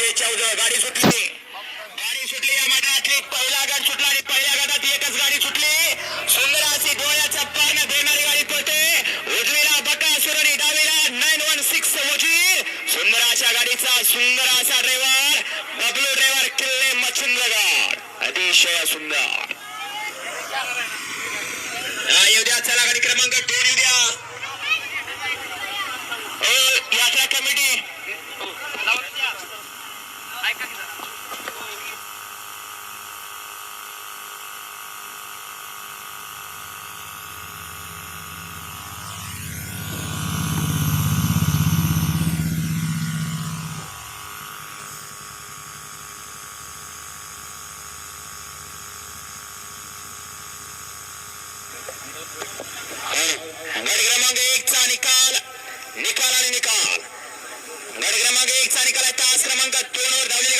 शेहेचाळीस गाडी सुटली. गाडी सुटली या मैदानातली. पहिला गट सुटला आणि पहिल्या गटात एकच गाडी सुटली. सुंदर अशी डोळ्याच्या पारण्या देणारी गाडी पळते. उजवीला बकासूर आणि डावीला नाईन वन सिक्स वजीर. सुंदर अशा गाडीचा सुंदर असा ड्रायव्हर बबलू ड्रायव्हर किल्ले मच्छिंद्रगड. अतिशय सुंदर. हा, येऊ द्या चला गाडी क्रमांक दोन येऊ द्या. यात्रा कमिटी. गट क्रमांक एक चा निकाल निकाल आणि निकाल. गट क्रमांक एक चा निकाल आहे. तास क्रमांक दोन वर धावलेले